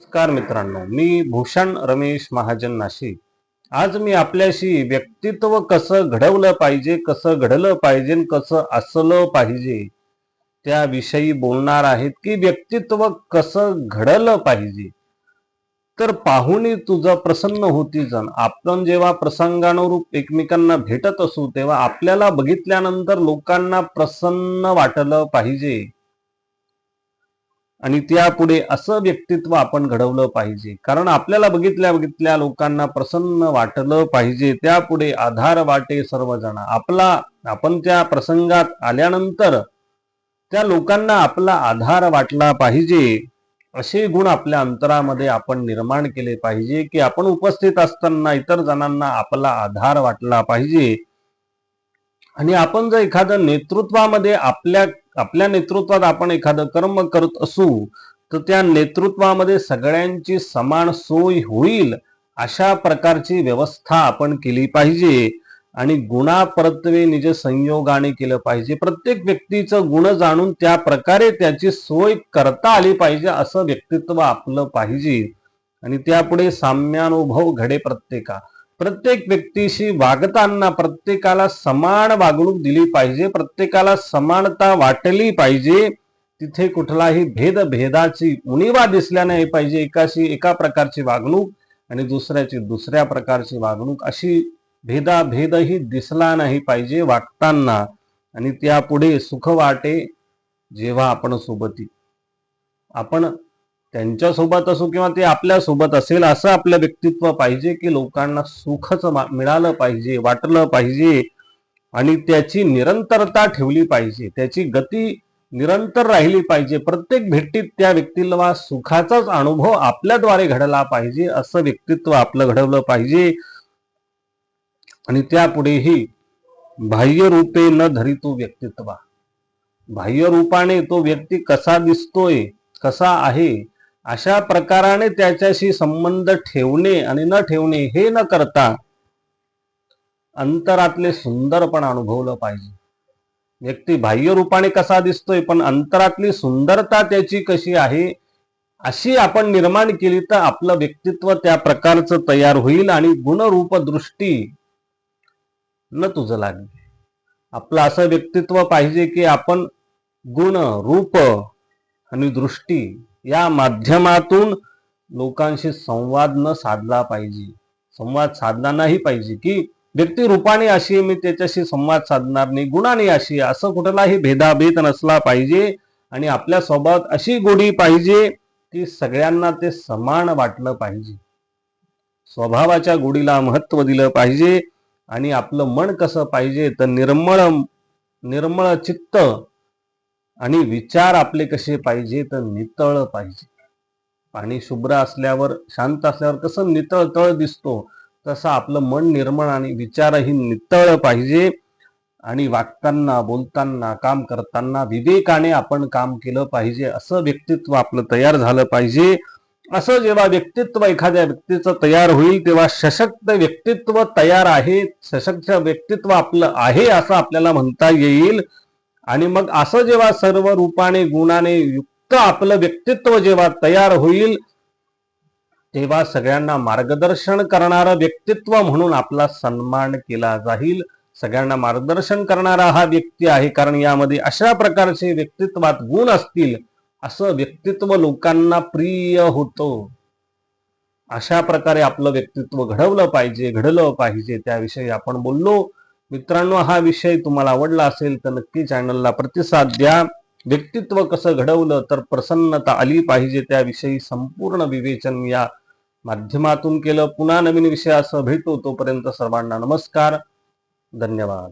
नमस्कार मित्रांनो मी भूषण रमेश महाजन नाशिक. आज मी आपल्याशी व्यक्तित्व कसं घडवलं पाहिजे कसं घडलं पाहिजे कसं असलं पाहिजे त्याविषयी बोलणार आहेत की व्यक्तित्व कसं घडलं पाहिजे. तर पाहुणी तुझं प्रसन्न होती जण. आपण जेव्हा प्रसंगानुरूप एकमेकांना भेटत असू तेव्हा आपल्याला बघितल्यानंतर लोकांना प्रसन्न वाटलं पाहिजे. आणि त्यापुढे असं व्यक्तित्व आपण घडवलं पाहिजे. कारण आपल्याला बघितल्या बघितल्या लोकांना प्रसन्न वाटलं पाहिजे. त्यापुढे आधार वाटे सर्वजण. आपला आपण त्या प्रसंगात आल्यानंतर त्या लोकांना आपला आधार वाटला पाहिजे. असे गुण आपल्या अंतरामध्ये आपण निर्माण केले पाहिजे की आपण उपस्थित असताना इतर जणांना आपला आधार वाटला पाहिजे. आणि आपण जर एखादं नेतृत्वामध्ये आपल्या आपल्या नेतृत्वात आपण एखादं कर्म करत असू तर त्या नेतृत्वामध्ये सगळ्यांची समान सोय होईल अशा प्रकारची व्यवस्था आपण केली पाहिजे. आणि गुणापरत्वे निज संयोगाने केलं पाहिजे. प्रत्येक व्यक्तीचं गुण जाणून त्या प्रकारे त्याची सोय करता आली पाहिजे असं व्यक्तित्व आपलं पाहिजे. आणि त्यापुढे साम्यानुभव घडे प्रत्येका प्रत्येक व्यक्तीशी वागताना प्रत्येकाला समान वागणूक दिली पाहिजे प्रत्येकाला समानता वाटली पाहिजे. तिथे कुठलाही भेदभेदाची उणीवा दिसल्या नाही पाहिजे एकाशी एका प्रकारची वागणूक आणि दुसऱ्याची दुसऱ्या प्रकारची वागणूक. अशी भेदाभेदही दिसला नाही पाहिजे वागताना आणि त्यापुढे सुख वाटे जेव्हा आपण सोबती. आपण त्यांच्यासोबत असो किंवा ते आपल्यासोबत असेल असं आपलं व्यक्तित्व पाहिजे की लोकांना सुखच मिळालं पाहिजे वाटलं पाहिजे. आणि त्याची निरंतरता ठेवली पाहिजे. त्याची गती निरंतर राहिली पाहिजे. प्रत्येक भेटीत त्या व्यक्तीला सुखाचाच अनुभव आपल्याद्वारे घडला पाहिजे असं व्यक्तित्व आपलं घडवलं पाहिजे. आणि त्यापुढेही बाह्य रूपे न धरितो व्यक्तित्व. बाह्य रूपाने तो व्यक्ती कसा दिसतोय कसा आहे अशा प्रकाराने त्याच्याशी संबंध ठेवणे आणि न ठेवणे हे न करता अंतरातले सुंदरपण अनुभवलं पाहिजे. व्यक्ती बाह्य रूपाने कसा दिसतोय पण अंतरातली सुंदरता त्याची कशी आहे अशी आपण निर्माण केली तर आपलं व्यक्तित्व त्या प्रकारचं तयार होईल आणि गुणरूप दृष्टी न तुझं लागेल आपलं असं व्यक्तित्व पाहिजे की आपण गुण रूप आणि दृष्टी या माध्यमातून लोकांशी संवाद न साधला पाहिजे. संवाद साधला नाही पाहिजे की व्यक्ती रूपाने अशी मी त्याच्याशी संवाद साधणार नाही गुणाने अशी असं कुठलाही भेदाभेद नसला पाहिजे आणि आपल्यासोबत अशी गोडी पाहिजे की सगळ्यांना ते समान वाटलं पाहिजे. स्वभावाच्या गोडीला महत्त्व दिलं पाहिजे आणि आपलं मन कसं पाहिजे तर निर्मळ निर्मळ चित्त आणि विचार आपले कसे पाहिजे तर नितळ पाहिजे. पाणी शुभ्र असल्यावर शांत असल्यावर कसं नितळ तळ दिसतो तसं आपलं मन निर्मळ आणि विचारही नितळ पाहिजे. आणि वागताना बोलताना काम करताना विवेकाने आपण काम केलं पाहिजे असं व्यक्तित्व आपलं तयार झालं पाहिजे. असं जेव्हा व्यक्तित्व एखाद्या व्यक्तीचं तयार होईल तेव्हा सशक्त व्यक्तित्व तयार आहे. सशक्त व्यक्तित्व आपलं आहे असं आपल्याला म्हणता येईल. आणि मग असं जेव्हा सर्व रूपाने गुणाने युक्त आपलं व्यक्तित्व जेव्हा तयार होईल तेव्हा सगळ्यांना मार्गदर्शन करणारं व्यक्तित्व म्हणून आपला सन्मान केला जाईल. सगळ्यांना मार्गदर्शन करणारा हा व्यक्ती आहे कारण यामध्ये अशा प्रकारचे व्यक्तित्वात गुण असतील असं व्यक्तित्व लोकांना प्रिय होतो. अशा प्रकारे आपलं व्यक्तित्व घडवलं पाहिजे घडलं पाहिजे त्याविषयी आपण बोललो. मित्रांनो हा विषय तुम्हाला आवडला असेल तर नक्की चॅनलला प्रतिसाद द्या. व्यक्तित्व कसं घडवलं तर प्रसन्नता आली पाहिजे त्याविषयी संपूर्ण विवेचन या माध्यमातून केलं. पुन्हा नवीन विषयासह भेटू. तोपर्यंत सर्वांना नमस्कार. धन्यवाद.